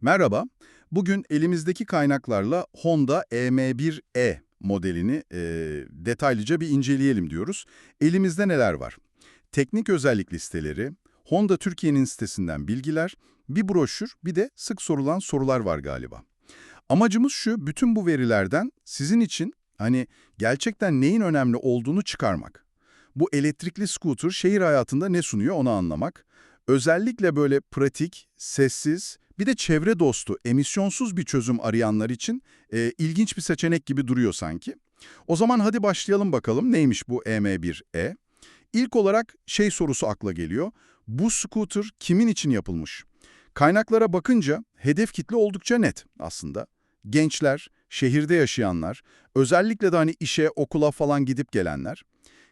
Merhaba. Bugün elimizdeki kaynaklarla Honda EM1E modelini e, detaylıca bir inceleyelim diyoruz. Elimizde neler var? Teknik özellik listeleri, Honda Türkiye'nin sitesinden bilgiler, bir broşür, bir de sık sorulan sorular var galiba. Amacımız şu, bütün bu verilerden sizin için hani gerçekten neyin önemli olduğunu çıkarmak. Bu elektrikli scooter şehir hayatında ne sunuyor onu anlamak. Özellikle böyle pratik, sessiz, bir de çevre dostu, emisyonsuz bir çözüm arayanlar için e, ilginç bir seçenek gibi duruyor sanki. O zaman hadi başlayalım bakalım neymiş bu EM1E? İlk olarak şey sorusu akla geliyor. Bu scooter kimin için yapılmış? Kaynaklara bakınca hedef kitle oldukça net aslında. Gençler, şehirde yaşayanlar, özellikle de hani işe, okula falan gidip gelenler.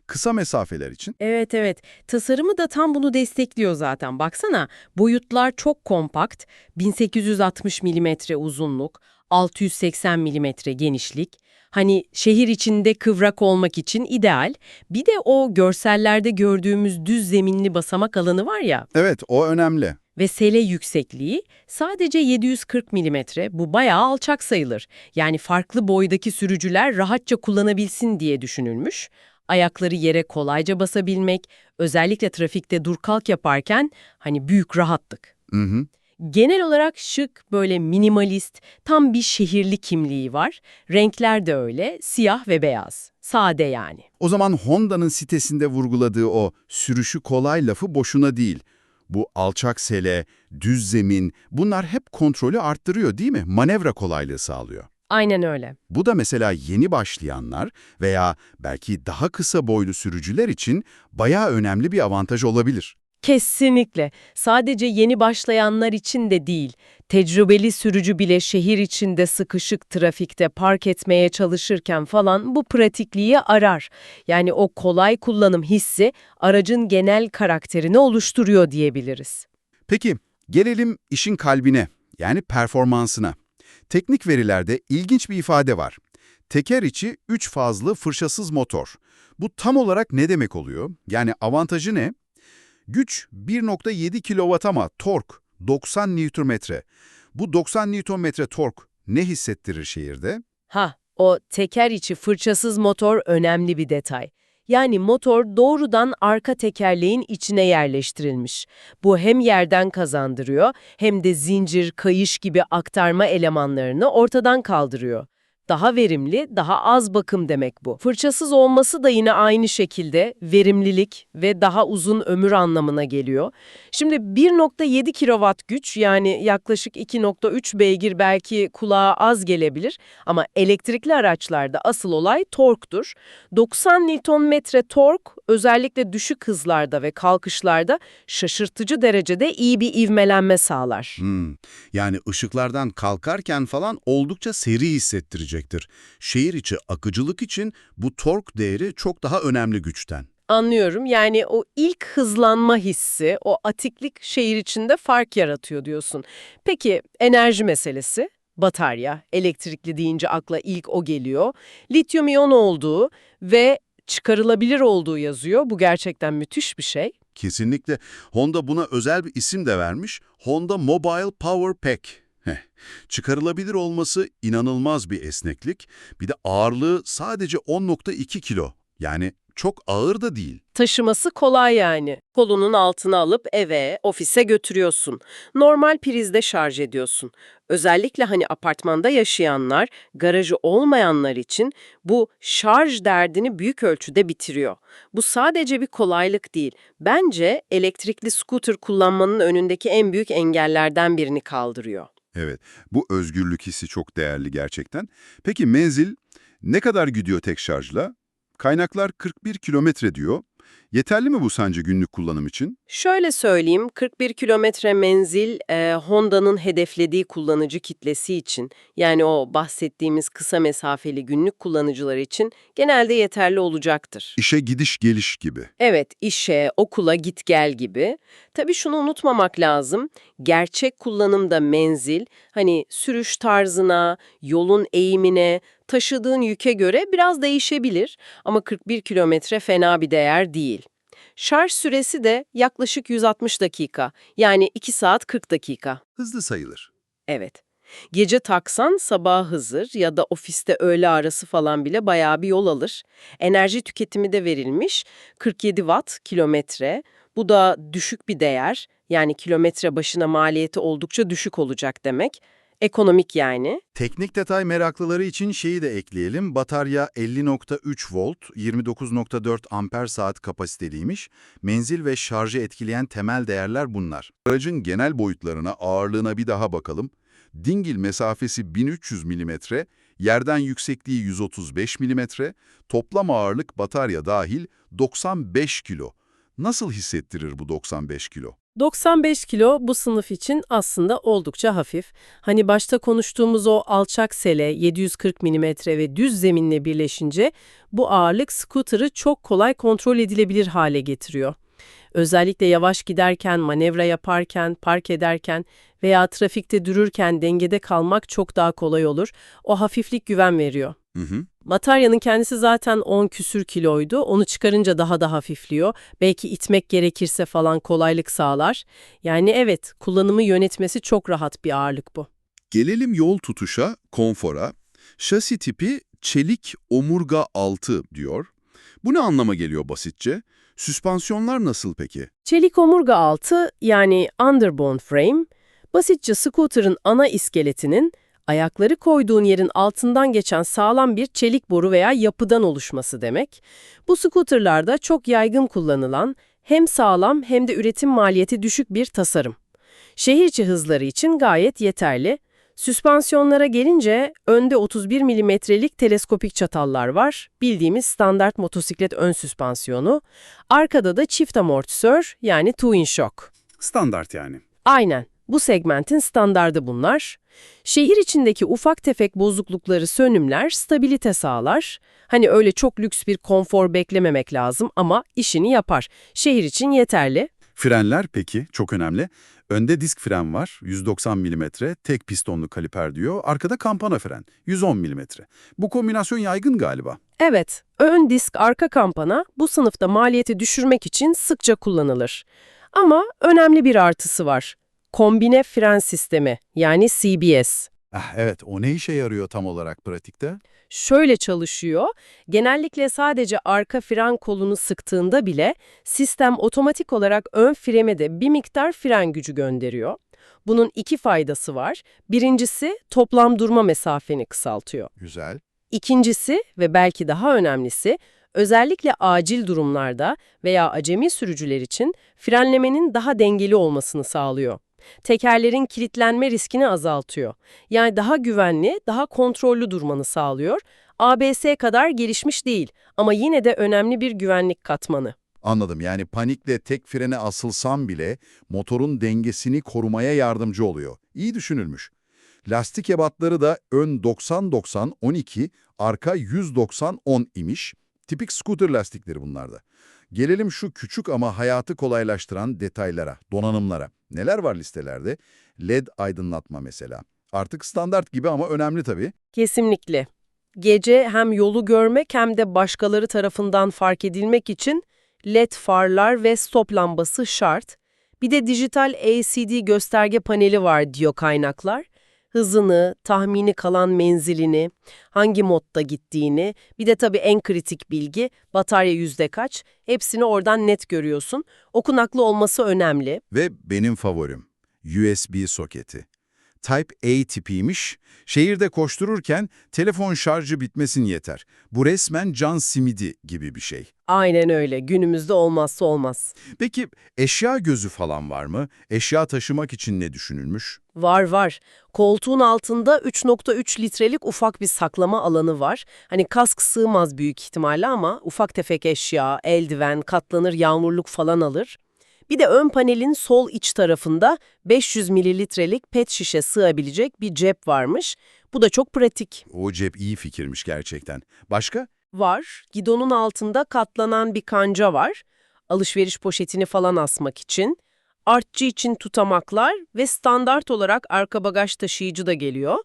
Kısa mesafeler için. Evet evet. Tasarımı da tam bunu destekliyor zaten. Baksana boyutlar çok kompakt. 1860 mm uzunluk, 680 mm genişlik. Hani şehir içinde kıvrak olmak için ideal. Bir de o görsellerde gördüğümüz düz zeminli basamak alanı var ya Evet, o önemli. ve sele yüksekliği sadece 740 mm. Bu bayağı alçak sayılır. Yani farklı boydaki sürücüler rahatça kullanabilsin diye düşünülmüş. Ayakları yere kolayca basabilmek, özellikle trafikte dur kalk yaparken hani büyük rahatlık. Hı hı. Genel olarak şık, böyle minimalist, tam bir şehirli kimliği var. Renkler de öyle, siyah ve beyaz. Sade yani. O zaman Honda'nın sitesinde vurguladığı o sürüşü kolay lafı boşuna değil. Bu alçak sele, düz zemin bunlar hep kontrolü arttırıyor değil mi? Manevra kolaylığı sağlıyor. Aynen öyle. Bu da mesela yeni başlayanlar veya belki daha kısa boylu sürücüler için bayağı önemli bir avantaj olabilir. Kesinlikle. Sadece yeni başlayanlar için de değil. Tecrübeli sürücü bile şehir içinde sıkışık trafikte park etmeye çalışırken falan bu pratikliği arar. Yani o kolay kullanım hissi aracın genel karakterini oluşturuyor diyebiliriz. Peki gelelim işin kalbine yani performansına. Teknik verilerde ilginç bir ifade var. Teker içi 3 fazlı fırçasız motor. Bu tam olarak ne demek oluyor? Yani avantajı ne? Güç 1.7 kW ama tork 90 Nm. Bu 90 Nm tork ne hissettirir şehirde? Ha, o teker içi fırçasız motor önemli bir detay. Yani motor doğrudan arka tekerleğin içine yerleştirilmiş. Bu hem yerden kazandırıyor hem de zincir, kayış gibi aktarma elemanlarını ortadan kaldırıyor. Daha verimli, daha az bakım demek bu. Fırçasız olması da yine aynı şekilde verimlilik ve daha uzun ömür anlamına geliyor. Şimdi 1.7 kW güç yani yaklaşık 2.3 beygir belki kulağa az gelebilir ama elektrikli araçlarda asıl olay torktur. 90 Nm tork özellikle düşük hızlarda ve kalkışlarda şaşırtıcı derecede iyi bir ivmelenme sağlar. Hmm, yani ışıklardan kalkarken falan oldukça seri hissettirecektir. Şehir içi akıcılık için bu tork değeri çok daha önemli güçten. Anlıyorum. Yani o ilk hızlanma hissi, o atiklik şehir içinde fark yaratıyor diyorsun. Peki enerji meselesi? Batarya, elektrikli deyince akla ilk o geliyor. Lityum iyon olduğu ve çıkarılabilir olduğu yazıyor. Bu gerçekten müthiş bir şey. Kesinlikle. Honda buna özel bir isim de vermiş. Honda Mobile Power Pack. Heh. Çıkarılabilir olması inanılmaz bir esneklik. Bir de ağırlığı sadece 10.2 kilo. Yani çok ağır da değil. Taşıması kolay yani. Kolunun altına alıp eve, ofise götürüyorsun. Normal prizde şarj ediyorsun. Özellikle hani apartmanda yaşayanlar, garajı olmayanlar için bu şarj derdini büyük ölçüde bitiriyor. Bu sadece bir kolaylık değil. Bence elektrikli scooter kullanmanın önündeki en büyük engellerden birini kaldırıyor. Evet, bu özgürlük hissi çok değerli gerçekten. Peki menzil ne kadar gidiyor tek şarjla? Kaynaklar 41 kilometre diyor. Yeterli mi bu sence günlük kullanım için? Şöyle söyleyeyim, 41 kilometre menzil e, Honda'nın hedeflediği kullanıcı kitlesi için, yani o bahsettiğimiz kısa mesafeli günlük kullanıcılar için genelde yeterli olacaktır. İşe gidiş geliş gibi. Evet, işe, okula git gel gibi. Tabii şunu unutmamak lazım, gerçek kullanımda menzil, hani sürüş tarzına, yolun eğimine, taşıdığın yüke göre biraz değişebilir ama 41 kilometre fena bir değer değil. Şarj süresi de yaklaşık 160 dakika, yani 2 saat 40 dakika. Hızlı sayılır. Evet. Gece taksan sabah hazır ya da ofiste öğle arası falan bile bayağı bir yol alır. Enerji tüketimi de verilmiş 47 watt kilometre. Bu da düşük bir değer. Yani kilometre başına maliyeti oldukça düşük olacak demek. Ekonomik yani. Teknik detay meraklıları için şeyi de ekleyelim. Batarya 50.3 volt, 29.4 amper saat kapasiteliymiş. Menzil ve şarjı etkileyen temel değerler bunlar. Aracın genel boyutlarına, ağırlığına bir daha bakalım. Dingil mesafesi 1300 mm, yerden yüksekliği 135 mm, toplam ağırlık batarya dahil 95 kilo. Nasıl hissettirir bu 95 kilo? 95 kilo bu sınıf için aslında oldukça hafif. Hani başta konuştuğumuz o alçak sele 740 mm ve düz zeminle birleşince bu ağırlık scooter'ı çok kolay kontrol edilebilir hale getiriyor. Özellikle yavaş giderken, manevra yaparken, park ederken veya trafikte dururken dengede kalmak çok daha kolay olur. O hafiflik güven veriyor. Hı hı. Bataryanın kendisi zaten 10 küsür kiloydu. Onu çıkarınca daha da hafifliyor. Belki itmek gerekirse falan kolaylık sağlar. Yani evet, kullanımı yönetmesi çok rahat bir ağırlık bu. Gelelim yol tutuşa, konfora. Şasi tipi çelik omurga altı diyor. Bu ne anlama geliyor basitçe? Süspansiyonlar nasıl peki? Çelik omurga altı yani underbone frame, basitçe scooter'ın ana iskeletinin ayakları koyduğun yerin altından geçen sağlam bir çelik boru veya yapıdan oluşması demek. Bu scooter'larda çok yaygın kullanılan hem sağlam hem de üretim maliyeti düşük bir tasarım. Şehir içi hızları için gayet yeterli. Süspansiyonlara gelince önde 31 milimetrelik teleskopik çatallar var. Bildiğimiz standart motosiklet ön süspansiyonu. Arkada da çift amortisör yani twin shock. Standart yani. Aynen. Bu segmentin standardı bunlar. Şehir içindeki ufak tefek bozuklukları sönümler, stabilite sağlar. Hani öyle çok lüks bir konfor beklememek lazım ama işini yapar. Şehir için yeterli. Frenler peki çok önemli. Önde disk fren var 190 mm, tek pistonlu kaliper diyor. Arkada kampana fren 110 mm. Bu kombinasyon yaygın galiba. Evet, ön disk arka kampana bu sınıfta maliyeti düşürmek için sıkça kullanılır. Ama önemli bir artısı var. Kombine fren sistemi yani CBS. Ah, evet o ne işe yarıyor tam olarak pratikte? Şöyle çalışıyor, genellikle sadece arka fren kolunu sıktığında bile sistem otomatik olarak ön frene de bir miktar fren gücü gönderiyor. Bunun iki faydası var. Birincisi toplam durma mesafeni kısaltıyor. Güzel. İkincisi ve belki daha önemlisi, özellikle acil durumlarda veya acemi sürücüler için frenlemenin daha dengeli olmasını sağlıyor. Tekerlerin kilitlenme riskini azaltıyor. Yani daha güvenli, daha kontrollü durmanı sağlıyor. ABS kadar gelişmiş değil ama yine de önemli bir güvenlik katmanı. Anladım yani panikle tek frene asılsam bile motorun dengesini korumaya yardımcı oluyor. İyi düşünülmüş. Lastik ebatları da ön 90-90-12, arka 190-10 imiş. Tipik scooter lastikleri bunlarda. Gelelim şu küçük ama hayatı kolaylaştıran detaylara, donanımlara. Neler var listelerde? LED aydınlatma mesela. Artık standart gibi ama önemli tabii. Kesinlikle. Gece hem yolu görmek hem de başkaları tarafından fark edilmek için LED farlar ve stop lambası şart. Bir de dijital LCD gösterge paneli var diyor kaynaklar. Hızını, tahmini kalan menzilini, hangi modda gittiğini, bir de tabii en kritik bilgi, batarya yüzde kaç, hepsini oradan net görüyorsun. Okunaklı olması önemli. Ve benim favorim, USB soketi. Type A tipiymiş, şehirde koştururken telefon şarjı bitmesin yeter. Bu resmen can simidi gibi bir şey. Aynen öyle, günümüzde olmazsa olmaz. Peki eşya gözü falan var mı? Eşya taşımak için ne düşünülmüş? Var var. Koltuğun altında 3.3 litrelik ufak bir saklama alanı var. Hani kask sığmaz büyük ihtimalle ama ufak tefek eşya, eldiven, katlanır yağmurluk falan alır. Bir de ön panelin sol iç tarafında 500 mililitrelik pet şişe sığabilecek bir cep varmış. Bu da çok pratik. O cep iyi fikirmiş gerçekten. Başka? Var. Gidonun altında katlanan bir kanca var. Alışveriş poşetini falan asmak için. Artçı için tutamaklar ve standart olarak arka bagaj taşıyıcı da geliyor.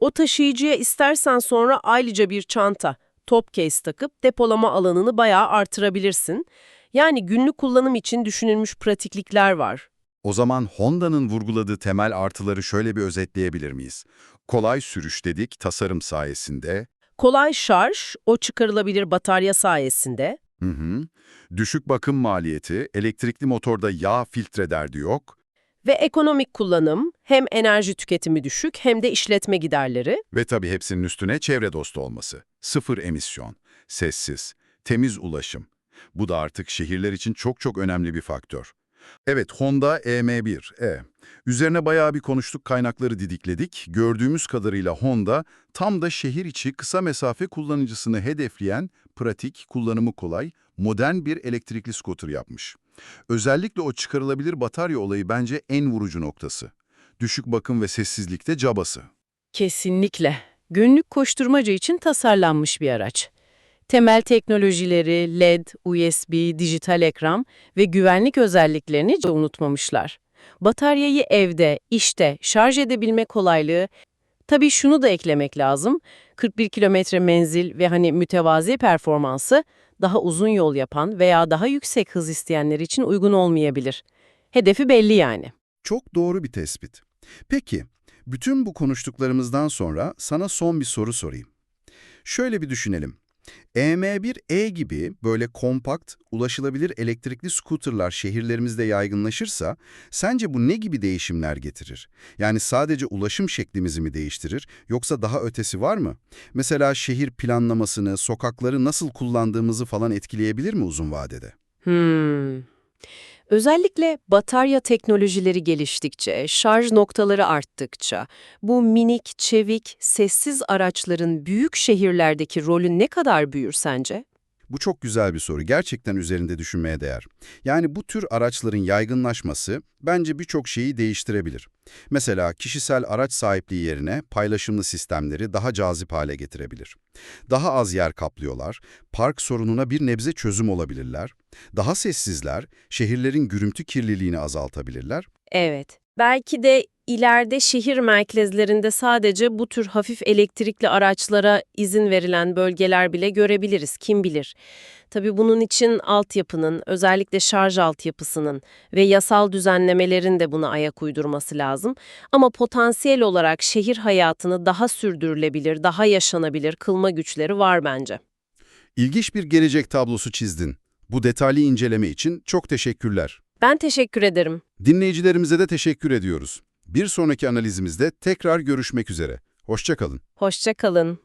O taşıyıcıya istersen sonra ayrıca bir çanta, top case takıp depolama alanını bayağı artırabilirsin. Yani günlük kullanım için düşünülmüş pratiklikler var. O zaman Honda'nın vurguladığı temel artıları şöyle bir özetleyebilir miyiz? Kolay sürüş dedik tasarım sayesinde. Kolay şarj, o çıkarılabilir batarya sayesinde. Hı hı. Düşük bakım maliyeti, elektrikli motorda yağ filtre derdi yok. Ve ekonomik kullanım, hem enerji tüketimi düşük hem de işletme giderleri. Ve tabii hepsinin üstüne çevre dostu olması. Sıfır emisyon, sessiz, temiz ulaşım. Bu da artık şehirler için çok çok önemli bir faktör. Evet, Honda EM1, E. Üzerine bayağı bir konuştuk, kaynakları didikledik. Gördüğümüz kadarıyla Honda tam da şehir içi kısa mesafe kullanıcısını hedefleyen, pratik, kullanımı kolay, modern bir elektrikli scooter yapmış. Özellikle o çıkarılabilir batarya olayı bence en vurucu noktası. Düşük bakım ve sessizlikte cabası. Kesinlikle. Günlük koşturmaca için tasarlanmış bir araç. Temel teknolojileri, LED, USB, dijital ekran ve güvenlik özelliklerini hiç unutmamışlar. Bataryayı evde, işte şarj edebilme kolaylığı. Tabii şunu da eklemek lazım. 41 kilometre menzil ve hani mütevazi performansı daha uzun yol yapan veya daha yüksek hız isteyenler için uygun olmayabilir. Hedefi belli yani. Çok doğru bir tespit. Peki, bütün bu konuştuklarımızdan sonra sana son bir soru sorayım. Şöyle bir düşünelim. EM1E gibi böyle kompakt, ulaşılabilir elektrikli scooterlar şehirlerimizde yaygınlaşırsa, sence bu ne gibi değişimler getirir? Yani sadece ulaşım şeklimizi mi değiştirir, yoksa daha ötesi var mı? Mesela şehir planlamasını, sokakları nasıl kullandığımızı falan etkileyebilir mi uzun vadede? Hmm. Özellikle batarya teknolojileri geliştikçe, şarj noktaları arttıkça, bu minik, çevik, sessiz araçların büyük şehirlerdeki rolü ne kadar büyür sence? Bu çok güzel bir soru. Gerçekten üzerinde düşünmeye değer. Yani bu tür araçların yaygınlaşması bence birçok şeyi değiştirebilir. Mesela kişisel araç sahipliği yerine paylaşımlı sistemleri daha cazip hale getirebilir. Daha az yer kaplıyorlar, park sorununa bir nebze çözüm olabilirler. Daha sessizler, şehirlerin gürültü kirliliğini azaltabilirler. Evet. Belki de ileride şehir merkezlerinde sadece bu tür hafif elektrikli araçlara izin verilen bölgeler bile görebiliriz, kim bilir. Tabii bunun için altyapının, özellikle şarj altyapısının ve yasal düzenlemelerin de buna ayak uydurması lazım. Ama potansiyel olarak şehir hayatını daha sürdürülebilir, daha yaşanabilir kılma güçleri var bence. İlginç bir gelecek tablosu çizdin. Bu detaylı inceleme için çok teşekkürler. Ben teşekkür ederim. Dinleyicilerimize de teşekkür ediyoruz. Bir sonraki analizimizde tekrar görüşmek üzere. Hoşçakalın. Hoşça kalın.